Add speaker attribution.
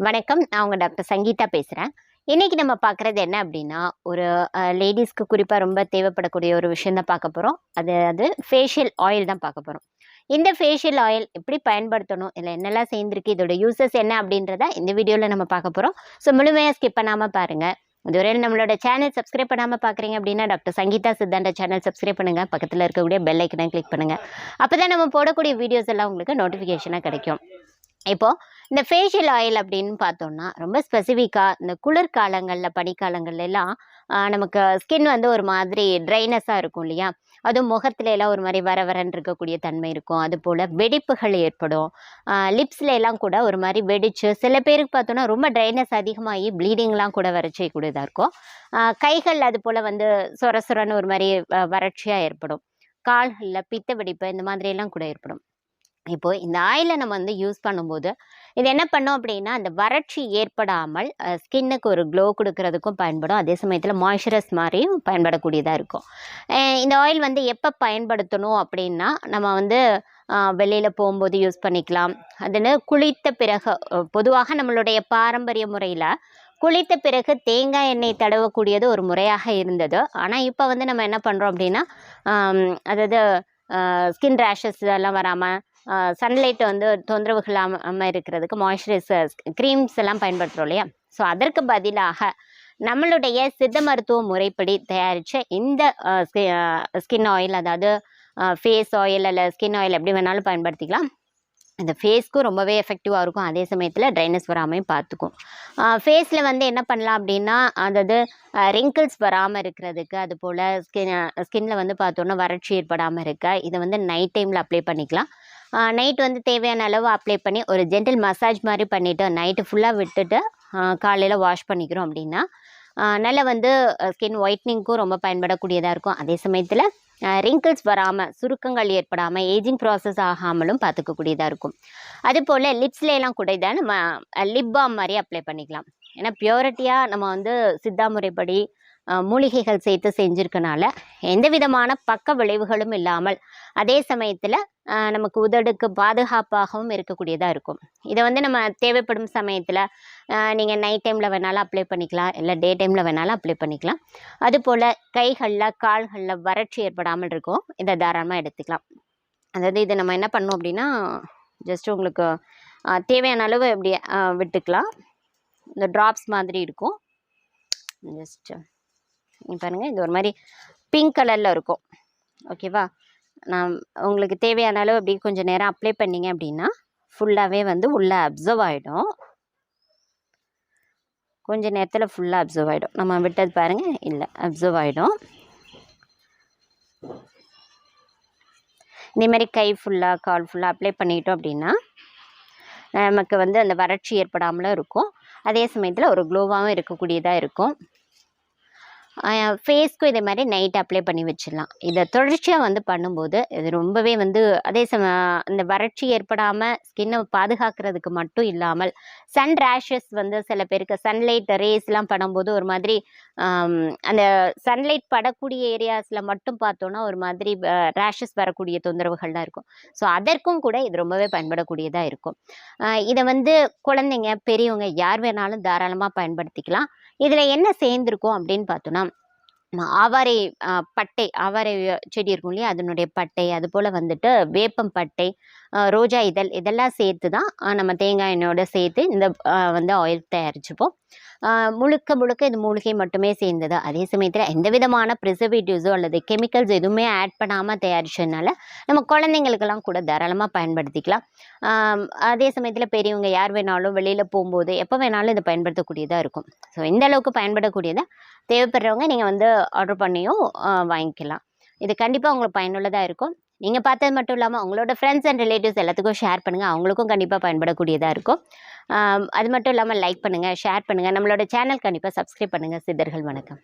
Speaker 1: வணக்கம். நான் உங்கள் டாக்டர் சங்கீதா பேசுகிறேன் இன்றைக்கி நம்ம பார்க்குறது என்ன அப்படின்னா ஒரு லேடிஸ்க்கு குறிப்பாக ரொம்ப தேவைப்படக்கூடிய ஒரு விஷயம் தான் பார்க்க போகிறோம் அது அது ஃபேஷியல் ஆயில் தான் பார்க்க போகிறோம் இந்த ஃபேஷியல் ஆயில் எப்படி பயன்படுத்தணும்? இல்லை என்னெல்லாம் சேர்ந்துருக்கு? இதோட யூசஸ் என்ன அப்படின்றத இந்த வீடியோவில் நம்ம பார்க்க போகிறோம் ஸோ முழுமையாக ஸ்கிப் பண்ணாமல் பாருங்கள் இதுவரையில் நம்மளோட சேனல் சப்ஸ்கிரைப் பண்ணாமல் பார்க்குறீங்க அப்படின்னா doctor Sangeetha Siddhanta channel subscribe பண்ணுங்கள் பக்கத்தில் இருக்கக்கூடிய பெல் ஐக்கனை கிளிக் பண்ணுங்கள் அப்போ தான் நம்ம போடக்கூடிய வீடியோஸ் எல்லாம் உங்களுக்கு நோட்டிஃபிகேஷனாக கிடைக்கும். இப்போது இந்த ஃபேஷியல் ஆயில் அப்படின்னு பார்த்தோம்னா ரொம்ப ஸ்பெசிஃபிக்காக இந்த குளிர்காலங்களில் பனிக்காலங்கள்ல எல்லாம் நமக்கு ஸ்கின் வந்து ஒரு மாதிரி ட்ரைனஸாக இருக்கும் இல்லையா? அதுவும் முகத்துல எல்லாம் ஒரு மாதிரி வர வரன்னு இருக்கக்கூடிய தன்மை இருக்கும். அது போல் வெடிப்புகள் ஏற்படும். லிப்ஸ்ல எல்லாம் கூட ஒரு மாதிரி வெடிச்சு சில பேருக்கு பார்த்தோன்னா ரொம்ப ட்ரைனஸ் அதிகமாகி ப்ளீடிங்லாம் கூட வறட்சி கூடியதாக இருக்கும். கைகள் அது போல் வந்து சொர சொரன்னு ஒரு மாதிரி வறட்சியாக ஏற்படும். கால்களில் பித்த வெடிப்பு இந்த மாதிரியெல்லாம் கூட ஏற்படும். இப்போது இந்த ஆயிலை நம்ம வந்து யூஸ் பண்ணும்போது இது என்ன பண்ணோம் அப்படின்னா அந்த வறட்சி ஏற்படாமல் ஸ்கின்னுக்கு ஒரு க்ளோ கொடுக்கறதுக்கும் பயன்படும். அதே சமயத்தில் மாய்ஸ்சரஸ் மாதிரியும் பயன்படக்கூடியதாக இருக்கும். இந்த ஆயில் வந்து எப்போ பயன்படுத்தணும் அப்படின்னா நம்ம வந்து வெளியில் போகும்போது யூஸ் பண்ணிக்கலாம். அதுன்னு குளித்த பிறகு பொதுவாக நம்மளுடைய பாரம்பரிய முறையில் குளித்த பிறகு தேங்காய் எண்ணெய் தடவக்கூடியது ஒரு முறையாக இருந்தது. ஆனால் இப்போ வந்து நம்ம என்ன பண்ணுறோம் அப்படின்னா அதாவது ஸ்கின் ரேஷஸ் இதெல்லாம் வராமல் சன்லைட் வந்து தொந்தரவுகள் இல்லாமல் இருக்கிறதுக்கு மாய்ஸ்சரைசர்ஸ் க்ரீம்ஸ் எல்லாம் பயன்படுத்துகிறோம் இல்லையா? ஸோ அதற்கு பதிலாக நம்மளுடைய சித்த மருத்துவ முறைப்படி தயாரித்த இந்த ஸ்கின் ஆயில் அதாவது ஃபேஸ் ஆயில் இல்லை ஸ்கின் ஆயில் எப்படி வேணாலும் பயன்படுத்திக்கலாம். இந்த ஃபேஸ்க்கும் ரொம்பவே எஃபெக்டிவாக இருக்கும். அதே சமயத்தில் ட்ரைனஸ் வராமையும் பார்த்துக்கும். ஃபேஸில் வந்து என்ன பண்ணலாம் அப்படின்னா அதாவது ரிங்கிள்ஸ் வராமல் இருக்கிறதுக்கு அது போல் ஸ்கின் ஸ்கின்னில் வந்து பார்த்தோன்னா வறட்சி ஏற்படாமல் இருக்க இதை வந்து நைட் டைமில் அப்ளை பண்ணிக்கலாம். நைட் வந்து தேவையான அளவு அப்ளை பண்ணி ஒரு ஜென்டில் மசாஜ் மாதிரி பண்ணிவிட்டு நைட்டு ஃபுல்லாக விட்டுட்டு காலையில் வாஷ் பண்ணிக்கிறோம் அப்படின்னா நல்லா வந்து ஸ்கின் ஒயிட்னிங்க்கும் ரொம்ப பயன்படக்கூடியதாக இருக்கும். அதே சமயத்தில் ரிங்கிள்ஸ் வராமல் சுருக்கங்கள் ஏற்படாமல் ஏஜிங் ப்ராசஸ் ஆகாமலும் பார்த்துக்கக்கூடியதாக இருக்கும். அதுபோல் லிப்ஸ்லாம் கூட இதை நம்ம லிப் பாம் மாதிரி அப்ளை பண்ணிக்கலாம். ஏன்னா பியூரிட்டியாக நம்ம வந்து சித்தா முறைப்படி மூலிகைகள் சேர்த்து செஞ்சுருக்கனால எந்த விதமான பக்க விளைவுகளும் இல்லாமல் அதே சமயத்தில் நமக்கு உதடுக்கு பாதுகாப்பாகவும் இருக்கக்கூடியதாக இருக்கும். இதை வந்து நம்ம தேவைப்படும் சமயத்தில் நீங்கள் நைட் டைமில் வேணாலும் அப்ளை பண்ணிக்கலாம் இல்லை டே டைமில் வேணாலும் அப்ளை பண்ணிக்கலாம். அதுபோல் கைகளில் கால்களில் வறட்சி ஏற்படாமல் இருக்கும் இதை தாராளமாக எடுத்துக்கலாம். அதாவது இதை நம்ம என்ன பண்ணோம் அப்படின்னா ஜஸ்ட் உங்களுக்கு தேவையான அளவு இப்படி விட்டுக்கலாம். இந்த ட்ராப்ஸ் மாதிரி இருக்கும். ஜஸ்ட்டு பாருங்கள் இது ஒரு மாதிரி பிங்க் கலரில் இருக்கும். ஓகேவா நான் உங்களுக்கு தேவையான அளவு அப்படி கொஞ்சம் நேரம் அப்ளை பண்ணிங்க அப்படின்னா ஃபுல்லாகவே வந்து உள்ளே அப்சர்வ் ஆகிடும் கொஞ்ச நேரத்தில் ஃபுல்லாக அப்சர்வ் ஆகிடும் நம்ம விட்டது பாருங்கள் இல்லை அப்சர்வ் ஆகிடும் இதே மாதிரி கை ஃபுல்லாக கால் ஃபுல்லாக அப்ளை பண்ணிட்டோம் அப்படின்னா நமக்கு வந்து அந்த வறட்சி ஏற்படாமலும் இருக்கும். அதே சமயத்தில் ஒரு க்ளோவாகவும் இருக்கக்கூடியதாக இருக்கும். ஃபேஸ்க்கும் இதே மாதிரி நைட் அப்ளை பண்ணி வச்சிடலாம். இதை தொடர்ச்சியாக வந்து பண்ணும்போது இது ரொம்பவே வந்து அதே சம இந்த வறட்சி ஏற்படாமல் ஸ்கின்னை பாதுகாக்கிறதுக்கு மட்டும் இல்லாமல் சன் ரேஷஸ் வந்து சில பேருக்கு சன்லைட் ரேஸ்லாம் பண்ணும்போது ஒரு மாதிரி அந்த சன்லைட் படக்கூடிய ஏரியாஸில் மட்டும் பார்த்தோன்னா ஒரு மாதிரி ரேஷஸ் வரக்கூடிய தொந்தரவுகள்லாம் இருக்கும். ஸோ அதற்கும் கூட இது ரொம்பவே பயன்படக்கூடியதாக இருக்கும். இதை வந்து குழந்தைங்க பெரியவங்க யார் வேணாலும் தாராளமாக பயன்படுத்திக்கலாம். இதில் என்ன சேர்ந்துருக்கும் அப்படின்னு பார்த்தோன்னா ஆவாரை பட்டை ஆவாரை செடி இருக்கும் இல்லையா? அதனுடைய பட்டை அது போல் வந்துட்டு வேப்பம் பட்டை ரோஜா இதழ் இதெல்லாம் சேர்த்து தான் நம்ம தேங்காய் எண்ணெயோட சேர்த்து இந்த வந்து ஆயில் தயாரிச்சுப்போம். முழுக்க முழுக்க இது மூலிகை மட்டுமே சேர்ந்தது. அதே சமயத்தில் எந்த விதமான ப்ரிசர்வேட்டிவ்ஸோ அல்லது கெமிக்கல்ஸ் எதுவுமே ஆட் பண்ணாமல் தயாரிச்சதுனால நம்ம குழந்தைங்களுக்கெல்லாம் கூட தாராளமாக பயன்படுத்திக்கலாம். அதே சமயத்தில் பெரியவங்க யார் வேணாலும் வெளியில் போகும்போது எப்போ வேணாலும் இதை பயன்படுத்தக்கூடியதாக இருக்கும். ஸோ இந்த அளவுக்கு பயன்படக்கூடியதை தேவைப்படுறவங்க நீங்கள் வந்து ஆர்டர் பண்ணியும் வாங்கிக்கலாம். இது கண்டிப்பாக உங்களுக்கு பயனுள்ளதாக இருக்கும். நீங்கள் பார்த்தது மட்டும் இல்லாமல் உங்களோட ஃப்ரெண்ட்ஸ் அண்ட் ரிலேட்டிவ்ஸ் எல்லாத்துக்கும் ஷேர் பண்ணுங்கள் அவங்களுக்கும் கண்டிப்பாக பயன்படக்கூடியதாக இருக்கும். அது மட்டும் இல்லாமல் லைக் பண்ணுங்கள் ஷேர் பண்ணுங்கள் நம்மளோட சேனல் கண்டிப்பாக சப்ஸ்கிரைப் பண்ணுங்கள் சித்தர்கள் வணக்கம்.